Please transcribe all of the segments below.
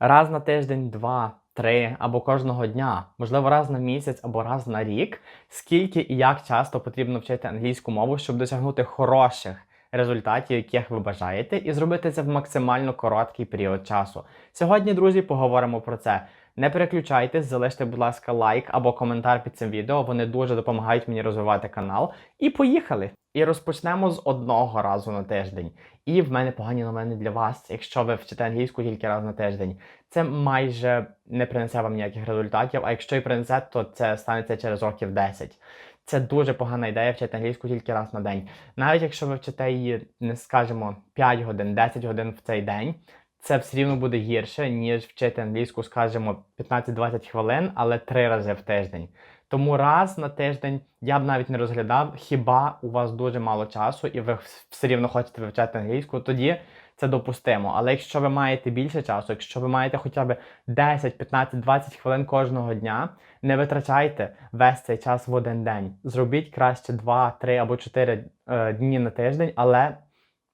раз на тиждень, два, три або кожного дня, можливо, раз на місяць або раз на рік, скільки і як часто потрібно вчити англійську мову, щоб досягнути хороших результатів, яких ви бажаєте, і зробити це в максимально короткий період часу. Сьогодні, друзі, поговоримо про це. Не переключайтесь, залиште, будь ласка, лайк або коментар під цим відео. Вони дуже допомагають мені розвивати канал. І поїхали! І розпочнемо з одного разу на тиждень. І в мене погані новини для вас, якщо ви вчите англійську тільки раз на тиждень. Це майже не принесе вам ніяких результатів, а якщо і принесе, то це станеться через років 10. Це дуже погана ідея вчити англійську тільки раз на день. Навіть якщо ви вчите її, не скажімо, 5 годин, 10 годин в цей день, це все рівно буде гірше, ніж вчити англійську, скажімо, 15-20 хвилин, але 3 рази в тиждень. Тому раз на тиждень я б навіть не розглядав, хіба у вас дуже мало часу і ви все рівно хочете вивчати англійську, тоді це допустимо. Але якщо ви маєте більше часу, якщо ви маєте хоча б 10, 15, 20 хвилин кожного дня, не витрачайте весь цей час в один день. Зробіть краще 2, 3 або 4 е, дні на тиждень, але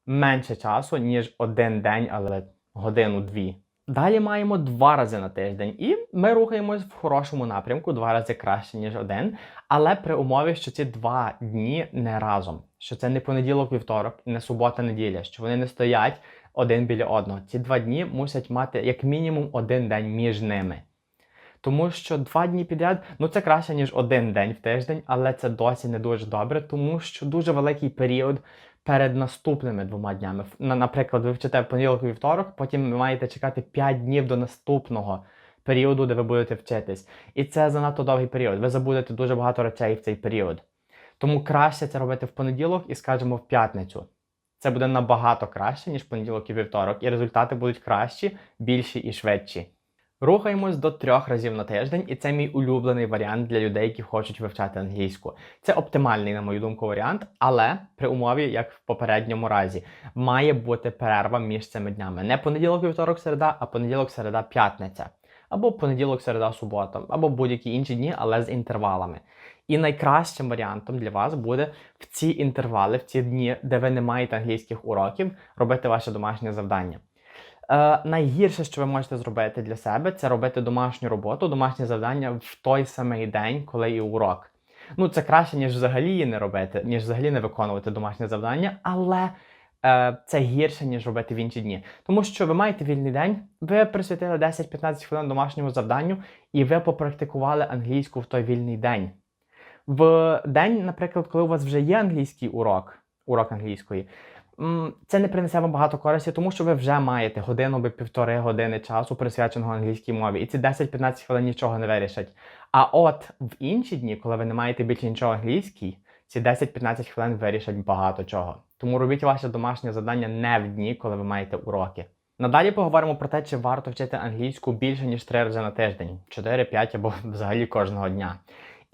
менше часу, ніж один день, але годину-дві. Далі маємо два рази на тиждень, і ми рухаємось в хорошому напрямку, два рази краще, ніж один. Але при умові, що ці два дні не разом, що це не понеділок, вівторок, не субота, неділя, що вони не стоять один біля одного. Ці два дні мусять мати як мінімум один день між ними. Тому що два дні підряд, ну це краще, ніж один день в тиждень, але це досі не дуже добре, тому що дуже великий період перед наступними двома днями. Наприклад, ви вчите понеділок і вівторок, потім ви маєте чекати 5 днів до наступного періоду, де ви будете вчитись. І це занадто довгий період. Ви забудете дуже багато речей в цей період. Тому краще це робити в понеділок і, скажімо, в п'ятницю. Це буде набагато краще, ніж понеділок і вівторок, і результати будуть кращі, більші і швидші. Рухаємось до трьох разів на тиждень, і це мій улюблений варіант для людей, які хочуть вивчати англійську. Це оптимальний, на мою думку, варіант, але при умові, як в попередньому разі, має бути перерва між цими днями. Не понеділок, вівторок, середа, а понеділок, середа, п'ятниця. Або понеділок, середа, субота, або будь-які інші дні, але з інтервалами. І найкращим варіантом для вас буде в ці інтервали, в ці дні, де ви не маєте англійських уроків, робити ваше домашнє завдання. Е, Найгірше, що ви можете зробити для себе, це робити домашню роботу, домашнє завдання в той самий день, коли і урок. Ну, це краще, ніж взагалі її не робити, ніж взагалі не виконувати домашнє завдання, але е, це гірше, ніж робити в інші дні. Тому що ви маєте вільний день, ви присвятили 10-15 хвилин домашньому завданню, і ви попрактикували англійську в той вільний день. В день, наприклад, коли у вас вже є англійський урок, урок англійської це не принесе вам багато користі, тому що ви вже маєте годину або півтори години часу присвяченого англійській мові, і ці 10-15 хвилин нічого не вирішать. А от в інші дні, коли ви не маєте більше нічого англійській, ці 10-15 хвилин вирішать багато чого. Тому робіть ваше домашнє завдання не в дні, коли ви маєте уроки. Надалі поговоримо про те, чи варто вчити англійську більше ніж 3 рази на тиждень, 4, 5 або взагалі кожного дня.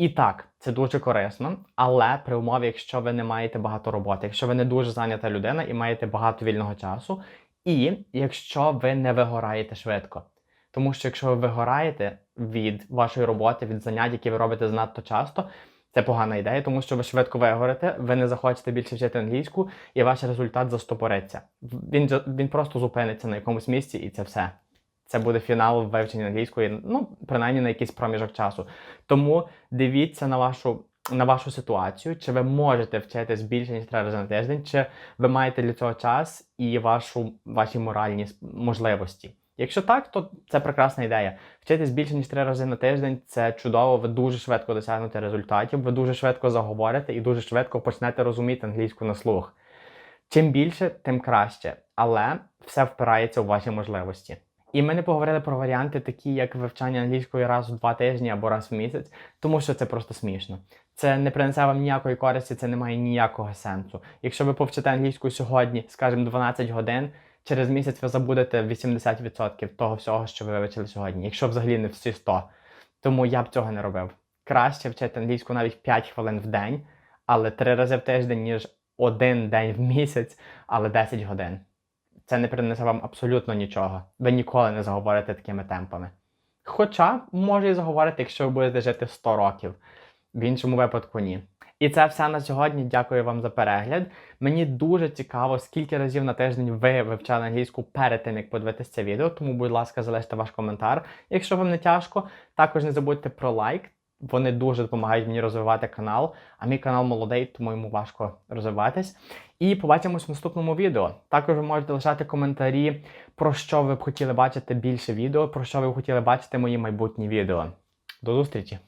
І так, це дуже корисно, але при умові, якщо ви не маєте багато роботи, якщо ви не дуже зайнята людина і маєте багато вільного часу, і якщо ви не вигораєте швидко. Тому що якщо ви вигораєте від вашої роботи, від занять, які ви робите занадто часто, це погана ідея, тому що ви швидко вигорите, ви не захочете більше вчити англійську, і ваш результат застопориться. Він він просто зупиниться на якомусь місці, і це все це буде фінал вивчення англійської, ну, принаймні на якийсь проміжок часу. Тому дивіться на вашу на вашу ситуацію, чи ви можете вчитись більше, ніж три рази на тиждень, чи ви маєте для цього час і вашу, ваші моральні можливості. Якщо так, то це прекрасна ідея. Вчитись більше, ніж три рази на тиждень це чудово, ви дуже швидко досягнете результатів, ви дуже швидко заговорите і дуже швидко почнете розуміти англійську на слух. Чим більше, тим краще. Але все впирається у ваші можливості. І ми не поговорили про варіанти, такі як вивчання англійської раз у два тижні або раз в місяць, тому що це просто смішно. Це не принесе вам ніякої користі, це не має ніякого сенсу. Якщо ви повчите англійську сьогодні, скажімо, 12 годин, через місяць ви забудете 80% того всього, що ви вивчили сьогодні, якщо взагалі не всі 100. Тому я б цього не робив. Краще вчити англійську навіть 5 хвилин в день, але 3 рази в тиждень, ніж один день в місяць, але 10 годин це не принесе вам абсолютно нічого. Ви ніколи не заговорите такими темпами. Хоча може і заговорити, якщо ви будете жити 100 років. в іншому випадку ні. І це все на сьогодні. Дякую вам за перегляд. Мені дуже цікаво, скільки разів на тиждень ви вивчали англійську перед тим, як подивитися це відео. Тому, будь ласка, залиште ваш коментар, якщо вам не тяжко. Також не забудьте про лайк. Вони дуже допомагають мені розвивати канал. А мій канал молодий, тому йому важко розвиватись. І побачимось в наступному відео. Також ви можете лишати коментарі, про що ви б хотіли бачити більше відео, про що ви б хотіли бачити мої майбутні відео. До зустрічі!